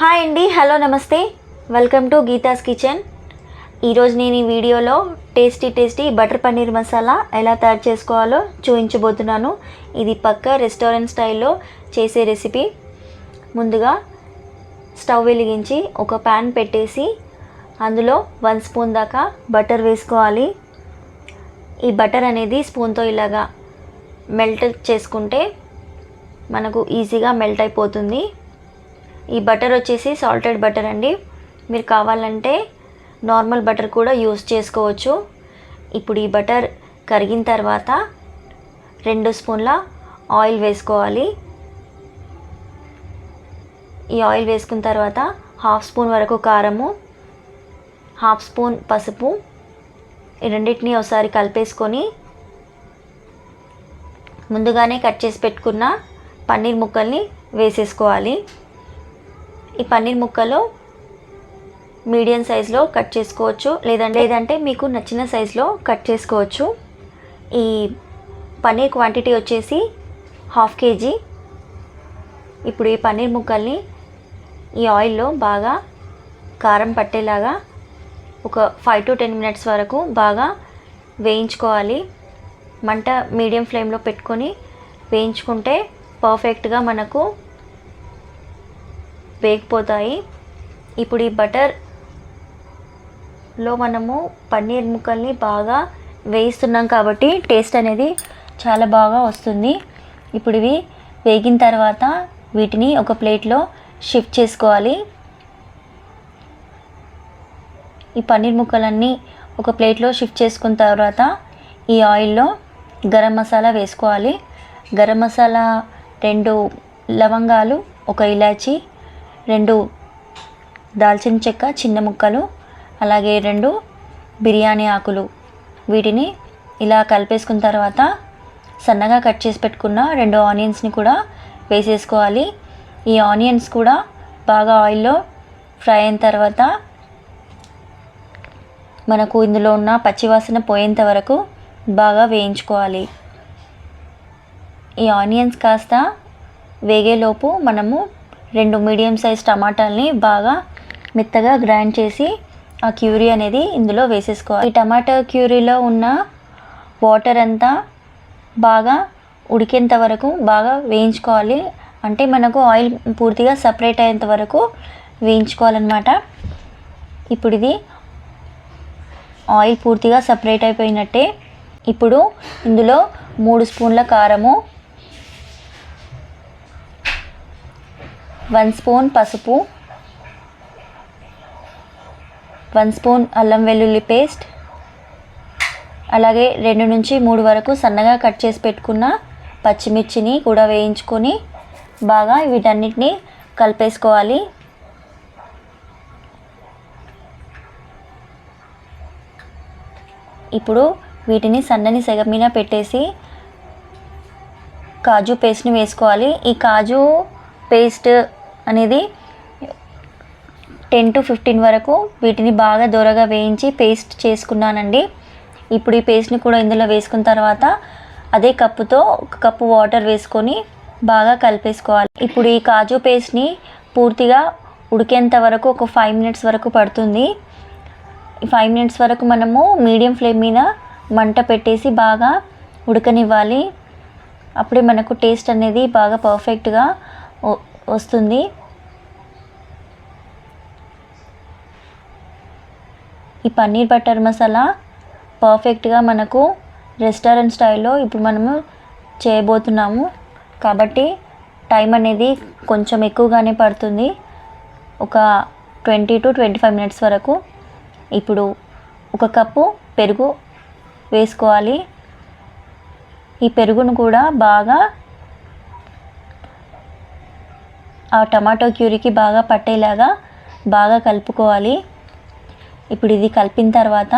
Hi అండి hello నమస్తే. Welcome to Geetha's kitchen ఈరోజు నేను ఈ వీడియోలో tasty tasty butter paneer masala ఎలా తయారు చేసుకోవాలో చూపించబోతున్నాను. ఇది పక్క రెస్టారెంట్ స్టైల్లో చేసే రెసిపీ. ముందుగా స్టవ్ వెలిగించి ఒక ప్యాన్ పెట్టేసి అందులో వన్ స్పూన్ దాకా బటర్ వేసుకోవాలి. ఈ బటర్ అనేది స్పూన్తో ఇలాగా మెల్ట్ చేసుకుంటే మనకు ఈజీగా మెల్ట్ అయిపోతుంది. ఈ బటర్ వచ్చేసి సాల్టెడ్ బటర్ అండి. మీరు కావాలంటే నార్మల్ బటర్ కూడా యూస్ చేసుకోవచ్చు. ఇప్పుడు ఈ బటర్ కరిగిన తర్వాత రెండు స్పూన్ల ఆయిల్ వేసుకోవాలి. ఈ ఆయిల్ వేసుకున్న తర్వాత హాఫ్ స్పూన్ వరకు కారము హాఫ్ స్పూన్ పసుపు ఈ రెండింటిని ఒకసారి కలిపేసుకొని ముందుగానే కట్ చేసి పెట్టుకున్న పన్నీర్ ముక్కల్ని వేసేసుకోవాలి. ఈ పన్నీర్ ముక్కలు మీడియం సైజులో కట్ చేసుకోవచ్చు. లేదంటే లేదంటే మీకు నచ్చిన సైజులో కట్ చేసుకోవచ్చు. ఈ పన్నీర్ క్వాంటిటీ వచ్చేసి హాఫ్ కేజీ. ఇప్పుడు ఈ పన్నీర్ ముక్కల్ని ఈ ఆయిల్లో బాగా కారం పట్టేలాగా ఒక ఫైవ్ టు టెన్ మినిట్స్ వరకు బాగా వేయించుకోవాలి. మంట మీడియం ఫ్లేమ్లో పెట్టుకొని వేయించుకుంటే పర్ఫెక్ట్గా మనకు వేగిపోతాయి. ఇప్పుడు ఈ బటర్లో మనము పన్నీర్ ముక్కల్ని బాగా వేయిస్తున్నాం కాబట్టి టేస్ట్ అనేది చాలా బాగా వస్తుంది. ఇప్పుడు ఇవి వేగిన తర్వాత వీటిని ఒక ప్లేట్లో షిఫ్ట్ చేసుకోవాలి. ఈ పన్నీర్ ముక్కలన్నీ ఒక ప్లేట్లో షిఫ్ట్ చేసుకున్న తర్వాత ఈ ఆయిల్లో గరం మసాలా వేసుకోవాలి. గరం మసాలా రెండు లవంగాలు ఒక ఇలాచి రెండు దాల్చిన చెక్క చిన్న ముక్కలు అలాగే రెండు బిర్యానీ ఆకులు. వీటిని ఇలా కలిపేసుకున్న తర్వాత సన్నగా కట్ చేసి పెట్టుకున్న రెండు ఆనియన్స్ని కూడా వేసేసుకోవాలి. ఈ ఆనియన్స్ కూడా బాగా ఆయిల్లో ఫ్రై అయిన తర్వాత మనకు ఇందులో ఉన్న పచ్చివాసన పోయేంత వరకు బాగా వేయించుకోవాలి. ఈ ఆనియన్స్ కాస్త వేగేలోపు మనము రెండు మీడియం సైజ్ టమాటాలని బాగా మెత్తగా గ్రైండ్ చేసి ఆ క్యూరీ అనేది ఇందులో వేసేసుకోవాలి. ఈ టమాటా క్యూరీలో ఉన్న వాటర్ అంతా బాగా ఉడికేంత వరకు బాగా వేయించుకోవాలి. అంటే మనకు ఆయిల్ పూర్తిగా సపరేట్ అయ్యేంత వరకు వేయించుకోవాలన్నమాట. ఇప్పుడు ఇది ఆయిల్ పూర్తిగా సపరేట్ అయిపోయినట్టే. ఇప్పుడు ఇందులో మూడు స్పూన్ల కారము వన్ స్పూన్ పసుపు వన్ స్పూన్ అల్లం వెల్లుల్లి పేస్ట్ అలాగే రెండు నుంచి మూడు వరకు సన్నగా కట్ చేసి పెట్టుకున్న పచ్చిమిర్చిని కూడా వేయించుకొని బాగా వీటన్నిటిని కలిపేసుకోవాలి. ఇప్పుడు వీటిని సన్నని సెగ మీద పెట్టేసి కాజు పేస్ట్ని వేసుకోవాలి. ఈ కాజు పేస్ట్ అనేది టెన్ టు ఫిఫ్టీన్ వరకు వీటిని బాగా దూరగా వేయించి పేస్ట్ చేసుకున్నానండి. ఇప్పుడు ఈ పేస్ట్ని కూడా ఇందులో వేసుకున్న తర్వాత అదే కప్పుతో ఒక కప్పు వాటర్ వేసుకొని బాగా కలిపేసుకోవాలి. ఇప్పుడు ఈ కాజు పేస్ట్ని పూర్తిగా ఉడికేంత వరకు ఒక ఫైవ్ మినిట్స్ వరకు పడుతుంది. ఫైవ్ మినిట్స్ వరకు మనము మీడియం ఫ్లేమ్ మీద మంట పెట్టేసి బాగా ఉడకనివ్వాలి. అప్పుడే మనకు టేస్ట్ అనేది బాగా పర్ఫెక్ట్గా వస్తుంది. ఈ పన్నీర్ బటర్ మసాలా పర్ఫెక్ట్గా మనకు రెస్టారెంట్ స్టైల్లో ఇప్పుడు మనము చేయబోతున్నాము. కాబట్టి టైం అనేది కొంచెం ఎక్కువగానే పడుతుంది. ఒక twenty to twenty five minutes వరకు ఇప్పుడు ఒక కప్పు పెరుగు వేసుకోవాలి. ఈ పెరుగును కూడా బాగా ఆ టమాటో క్యూరీకి బాగా పట్టేలాగా బాగా కలుపుకోవాలి. ఇప్పుడు ఇది కలిపిన తర్వాత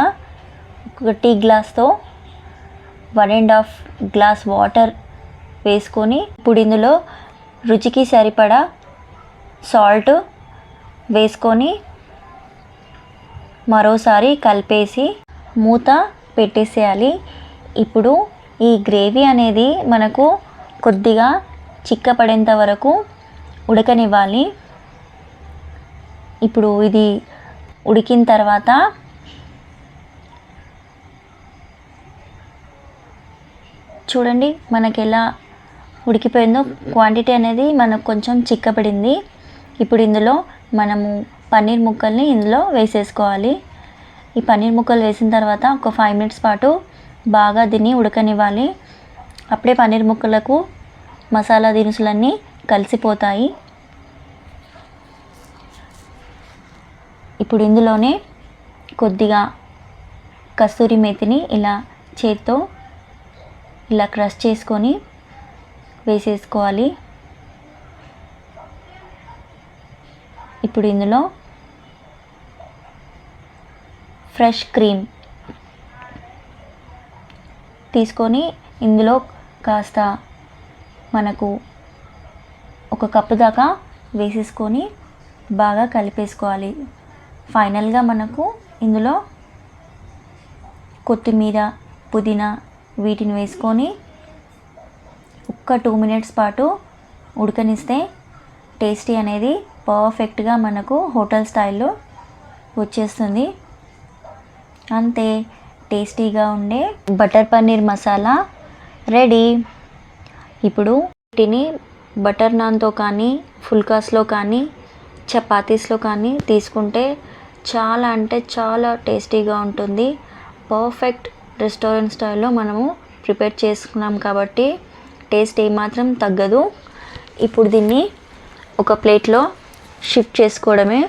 ఒక టీ గ్లాస్తో one and half glass water వేసుకొని ఇప్పుడు ఇందులో రుచికి సరిపడా సాల్ట్ వేసుకొని మరోసారి కలిపేసి మూత పెట్టేసేయాలి. ఇప్పుడు ఈ గ్రేవీ అనేది మనకు కొద్దిగా చిక్కపడేంత వరకు ఉడకనివ్వాలి. ఇప్పుడు ఇది ఉడికిన తర్వాత చూడండి మనకి ఎలా ఉడికిపోయిందో. క్వాంటిటీ అనేది మనకు కొంచెం చిక్కబడింది. ఇప్పుడు ఇందులో మనము పన్నీర్ ముక్కల్ని ఇందులో వేసేసుకోవాలి. ఈ పన్నీర్ ముక్కలు వేసిన తర్వాత ఒక ఫైవ్ మినిట్స్ పాటు బాగా దీన్ని ఉడకనివ్వాలి. అప్పుడే పన్నీర్ ముక్కలకు మసాలా దినుసులన్నీ కలిసిపోతాయి. ఇప్పుడు ఇందులోనే కొద్దిగా కస్తూరి మేతిని ఇలా చేత్తో ఇలా క్రష్ చేసుకొని వేసేసుకోవాలి. ఇప్పుడు ఇందులో ఫ్రెష్ క్రీమ్ తీసుకొని ఇందులో కాస్త మనకు ఒక కప్పు దాకా వేసేసుకొని బాగా కలిపేసుకోవాలి. ఫైనల్గా మనకు ఇందులో కొత్తిమీర పుదీనా వీటిని వేసుకొని ఒక్క టూ మినిట్స్ పాటు ఉడకనిస్తే టేస్టీ అనేది పర్ఫెక్ట్గా మనకు హోటల్ స్టైల్లో వచ్చేస్తుంది. అంతే టేస్టీగా ఉండే బటర్ పన్నీర్ మసాలా రెడీ. ఇప్పుడు వీటిని బటర్ నాన్తో కానీ ఫుల్కాస్లో కానీ చపాతీస్లో కానీ తీసుకుంటే చాలా అంటే చాలా టేస్టీగా ఉంటుంది. పర్ఫెక్ట్ రెస్టారెంట్ స్టైల్లో మనము ప్రిపేర్ చేసుకున్నాం కాబట్టి టేస్ట్ ఏమాత్రం తగ్గదు. ఇప్పుడు దీన్ని ఒక ప్లేట్లో షిఫ్ట్ చేసుకోవడమే.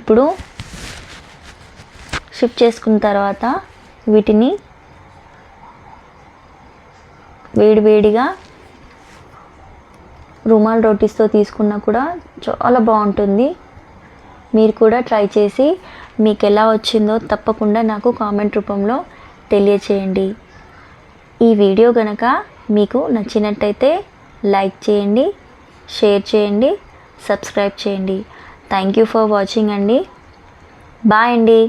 ఇప్పుడు షిఫ్ట్ చేసుకున్న తర్వాత వీటిని వేడివేడిగా రుమాల్ రోటీస్తో తీసుకున్నా కూడా చాలా బాగుంటుంది. మీరు కూడా ట్రై చేసి మీకు ఎలా వచ్చిందో తప్పకుండా నాకు కామెంట్ రూపంలో తెలియచేయండి. ఈ వీడియో కనుక మీకు నచ్చినట్టయితే లైక్ చేయండి షేర్ చేయండి సబ్స్క్రైబ్ చేయండి. థ్యాంక్ యూ ఫర్ వాచింగ్ అండి. బాయ్ అండి.